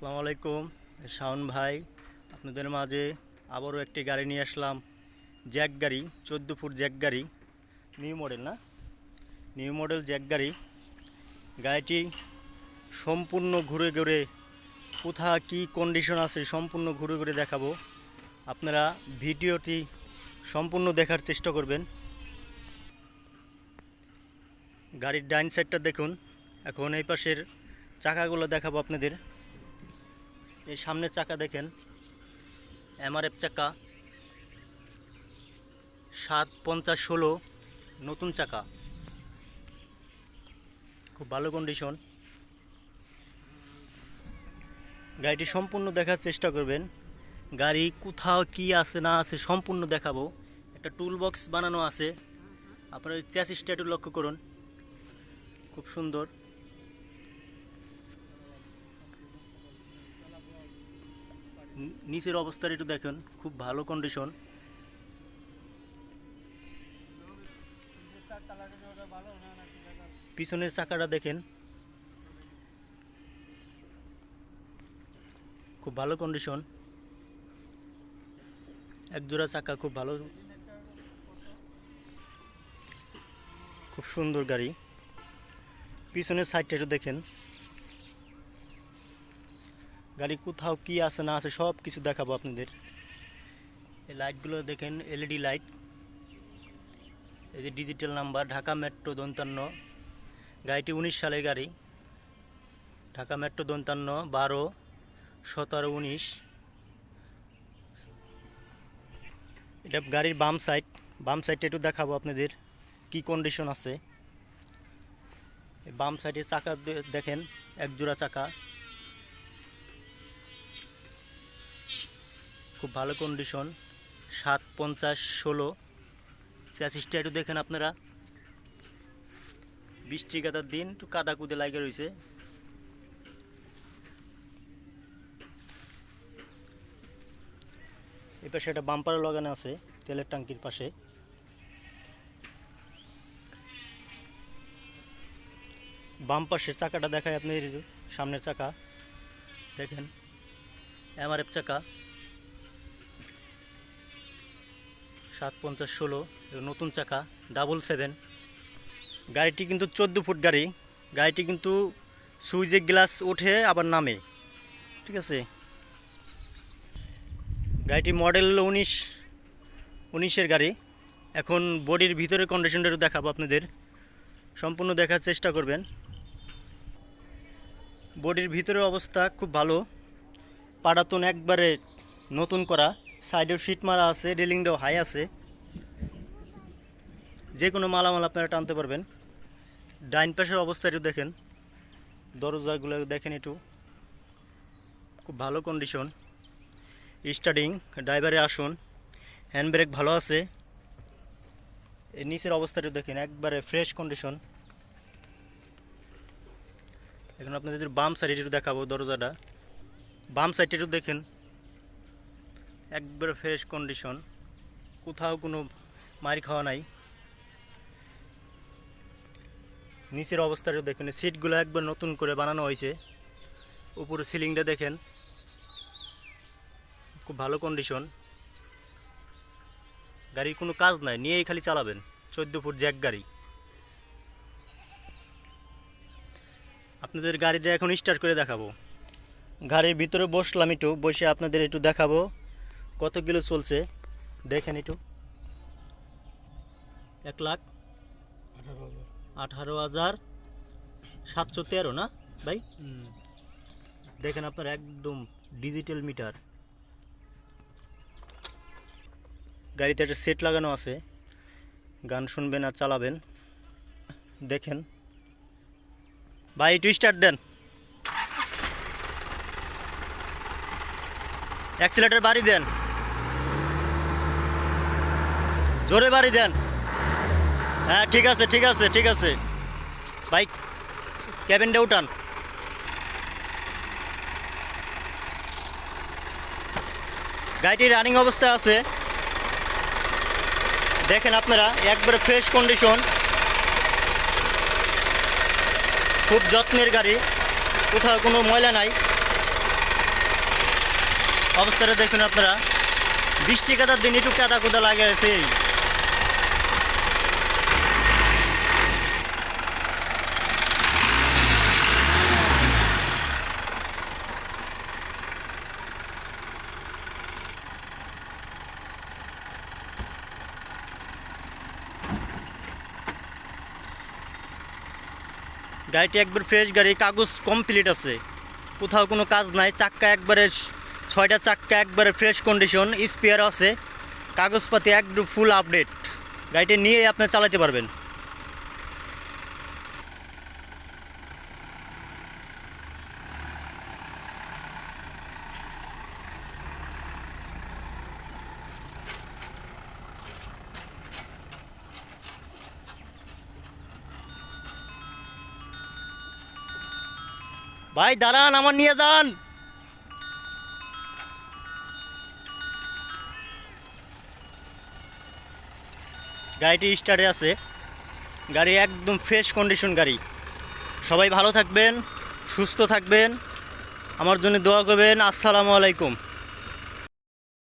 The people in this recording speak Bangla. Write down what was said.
আসসালামু আলাইকুম। শাওন ভাই, আপনাদের মাঝে আবারও একটি গাড়ি নিয়ে আসলাম। জ্যাক গাড়ি, চোদ্দ ফুট জ্যাক গাড়ি। নিউ মডেল না? নিউ মডেল জ্যাক গাড়ি। গাড়িটি সম্পূর্ণ ঘুরে ঘুরে কোথা কী কন্ডিশন আছে সম্পূর্ণ ঘুরে ঘুরে দেখাবো। আপনারা ভিডিওটি সম্পূর্ণ দেখার চেষ্টা করবেন। গাড়ির ডাইন সাইডটা দেখুন। এখন এই পাশের চাকাগুলো দেখাবো আপনাদের। এই সামনের চাকা দেখেন, এমআরএফ চাকা, সাত পঞ্চাশ ষোলো, নতুন চাকা। খুব ভালো কন্ডিশন গাড়িটি সম্পূর্ণ দেখার চেষ্টা করবেন। গাড়ি কোথাও কি আছে, না আছে, সম্পূর্ণ দেখাবো। একটা টুল বক্স বানানো আছে। আপনার চ্যাসিসটা একটু লক্ষ্য করুন। খুব সুন্দর। নিচের অবস্থার একটু দেখেন, খুব ভালো কন্ডিশন পিছনের চাকাটা দেখেন। খুব ভালো কন্ডিশন এক জোড়া চাকা, খুব ভালো। খুব সুন্দর গাড়ি। পিছনের সাইডটা একটু দেখেন। গাড়ি কোথাও কি আছে, না আছে, সব কিছু দেখাবো আপনাদের। এই লাইটগুলো দেখেন এলইডি লাইট এই যে ডিজিটাল নাম্বার ঢাকা মেট্রো দন্তান্ন। গাড়িটি উনিশ সালের গাড়ি। ঢাকা মেট্রো দন্তান্ন, বারো, সতেরো, উনিশ। এটা গাড়ির বাম সাইড বাম সাইডটা একটু দেখাবো আপনাদের, কি কন্ডিশন আছে। বাম সাইডে চাকা দেখেন এক জোড়া চাকা। খুব ভালো কন্ডিশন সাত, পঞ্চাশ, ষোলো। স্যাসিসটা একটু দেখেন আপনারা। বৃষ্টি কাদার দিন একটু কাদা কুদে লাগে রয়েছে। এই পাশে একটা বাম্পার লাগানো আছে, তেলের ট্যাঙ্কির পাশে। বাম পাশের চাকাটা দেখায় আপনি সামনের চাকা। দেখেন এমআরএফ চাকা। সাত পঞ্চাশ ষোলো নতুন চাকা ডাবল সেভেন গাড়িটি কিন্তু চোদ্দ ফুট গাড়ি। গাড়িটি কিন্তু সুইচে গ্লাস ওঠে, আবার নামে। ঠিক আছে? গাড়িটি মডেল উনিশ, উনিশের গাড়ি। এখন বডির ভিতরে কন্ডিশনটা দেখাবো আপনাদের। সম্পূর্ণ দেখার চেষ্টা করবেন। বডির ভিতরের অবস্থা খুব ভালো। পাড়াতন একবারে নতুন করা। সাইডেও সিট মারা আছে রেলিংটাও হাই আছে। যে কোনো মালামাল আপনারা টানতে পারবেন। ডাইন পাশের অবস্থা একটু দেখেন। দরজাগুলো দেখেন একটু। খুব ভালো কন্ডিশন স্টার্টিং ড্রাইভারে আসুন। হ্যান্ড ব্রেক ভালো আছে। এর নিচের অবস্থাটা দেখেন, একবারে ফ্রেশ কন্ডিশন এখন আপনাদের বাম সাইডে একটু দেখাবো দরজাটা। বাম সাইডটা একটু দেখেন। একবারে ফ্রেশ কন্ডিশন কোথাও কোনো মার খাওয়া নাই। নিচের অবস্থাটা দেখেন। সিটগুলো একবার নতুন করে বানানো হয়েছে। উপরে সিলিংটা দেখেন। খুব ভালো কন্ডিশন গাড়ির কোনো কাজ নাই, নিয়েই খালি চালাবেন। চোদ্দ ফুট জ্যাক গাড়ি। আপনাদের গাড়িটা এখন স্টার্ট করে দেখাবো। গাড়ির ভিতরে বসলাম একটু, বসে আপনাদের একটু দেখাবো। কত কিলো চলছে? দেখেন একটু। এক লাখ আঠারো হাজার সাতশো তেরো না ভাই? দেখেন আপনার একদম ডিজিটাল মিটার গাড়িতে একটা সেট লাগানো আছে। গান শুনবেন আর চালাবেন। দেখেন। ভাই একটু স্টার্ট দেন। অ্যাক্সিলেটার বাড়ি দেন। জোরে বাড়ি দেন হ্যাঁ ঠিক আছে ঠিক আছে ঠিক আছে। বাইক ক্যাবিনটা উঠান। গাড়িটি রানিং অবস্থায় আছে। দেখেন আপনারা, একবারে ফ্রেশ কন্ডিশন। খুব যত্নের গাড়ি, কোথাও কোনো ময়লা নাই। অবস্থাটা দেখুন আপনারা। বৃষ্টি কাদার দিন একটু কাদা কোদা লাগে আছে গাড়িটি একবার ফ্রেশ গাড়ি, কাগজ কমপ্লিট আছে। কোথাও কোনো কাজ নাই, চাক্কা একবারে ছয়টা চাক্কা একবারে ফ্রেশ কন্ডিশন স্পেয়ার আছে। কাগজপাতি একদম ফুল আপডেট গাড়িটি নিয়ে আপনি চালাতে পারবেন। ভাই, দাঁড়ান, আমার নিয়ে যান। গাড়িটি স্টার্টে আছে। গাড়ি একদম ফ্রেশ কন্ডিশন গাড়ি। সবাই ভালো থাকবেন, সুস্থ থাকবেন। আমার জন্য দোয়া করবেন। আসসালামু আলাইকুম।